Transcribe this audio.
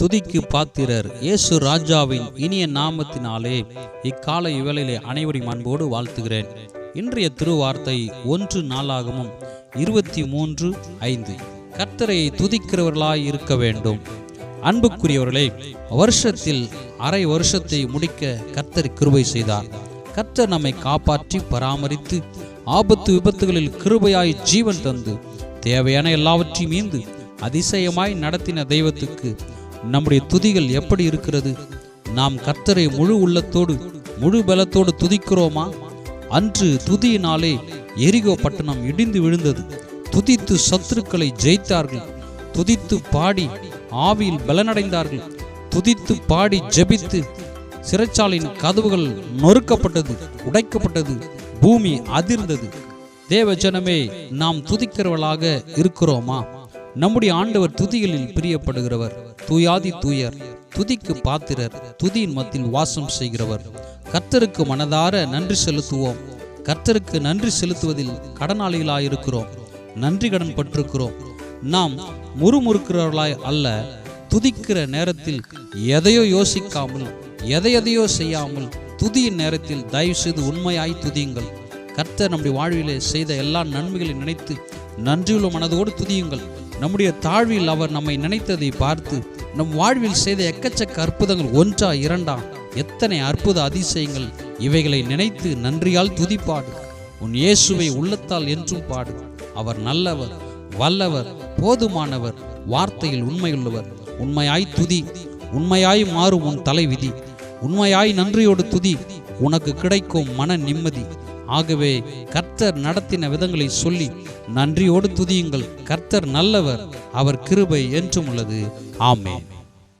துதிக்கு பாத்திரர் இயேசு ராஜாவின் இனிய நாமத்தினாலே இக்கால இவளிலே அனைவரையும் அன்போடு வாழ்த்துகிறேன். இன்றைய திருவார்த்தை ஒன்று நாளாகவும் இருபத்தி மூன்று ஐந்து. கர்த்தரை துதிக்கிறவர்களாய் இருக்க வேண்டும். அன்புக்குரியவர்களே வருஷத்தில் அரை வருஷத்தை முடிக்க கர்த்தர் கிருபை செய்தார். கர்த்தர் நம்மை காப்பாற்றி பராமரித்து ஆபத்து விபத்துகளில் கிருபையாய் ஜீவன் தந்து தேவையான எல்லாவற்றையும் மீந்து அதிசயமாய் நடத்தின தெய்வத்துக்கு நம்முடைய துதிகள் எப்படி இருக்கிறது? நாம் கர்த்தரை முழு உள்ளத்தோடு முழு பலத்தோடு துதிக்கிறோமா? அன்று துதியினாலே எரிகோ பட்டணம் இடிந்து விழுந்தது. துதித்து சத்துருக்களை ஜெயித்தார்கள். துதித்து பாடி ஆவியில் பலனடைந்தார்கள். துதித்து பாடி ஜெபித்து சிறைச்சாலையின் கதவுகள் நொறுக்கப்பட்டது உடைக்கப்பட்டது பூமி அதிர்ந்தது. தேவ ஜனமே நாம் துதிக்கிறவளாக இருக்கிறோமா? நம்முடைய ஆண்டவர் துதிகளில் பிரியப்படுகிறவர். தூயாதி தூயர் துதிக்கு பாத்திரர் துதியின் மத்தியில் வாசம் செய்கிறவர். கர்த்தருக்கு மனதார நன்றி செலுத்துவோம். கர்த்தருக்கு நன்றி செலுத்துவதில் கடனாளிகளாயிருக்கிறோம். நன்றி கடன் பட்டிருக்கிறோம். நாம் முறுமுறுக்கிறவர்களாய் அல்ல துதிக்கிற நேரத்தில் எதையோ யோசிக்காமல் எதை எதையோ செய்யாமல் துதியின் நேரத்தில் தயவு செய்து உண்மையாய் துதியுங்கள். கர்த்தர் நம்முடைய வாழ்விலே செய்த எல்லா நன்மைகளை நினைத்து நன்றியுள்ள மனதோடு துதியுங்கள். நம்முடைய தாழ்வில் அவர் நம்மை நினைத்ததை பார்த்து நம் வாழ்வில் செய்த எக்கச்சக்க அற்புதங்கள் ஒன்றா இரண்டா? எத்தனை அற்புத அதிசயங்கள் இவைகளை நினைத்து நன்றியால் துதிப்பாடு. உன் இயேசுவை உள்ளத்தால் என்றும் பாடு. அவர் நல்லவர் வல்லவர் போதுமானவர் வார்த்தையில் உண்மையுள்ளவர். உண்மையாய் துதி உண்மையாய் மாறும் உன் தலைவிதி. உண்மையாய் நன்றியோடு துதி உனக்கு கிடைக்கும் மன நிம்மதி. ஆகவே கர்த்தர் நடத்தின விதங்களை சொல்லி நன்றியோடு துதியுங்கள். கர்த்தர் நல்லவர் அவர் கிருபை என்றும் உள்ளது. ஆமே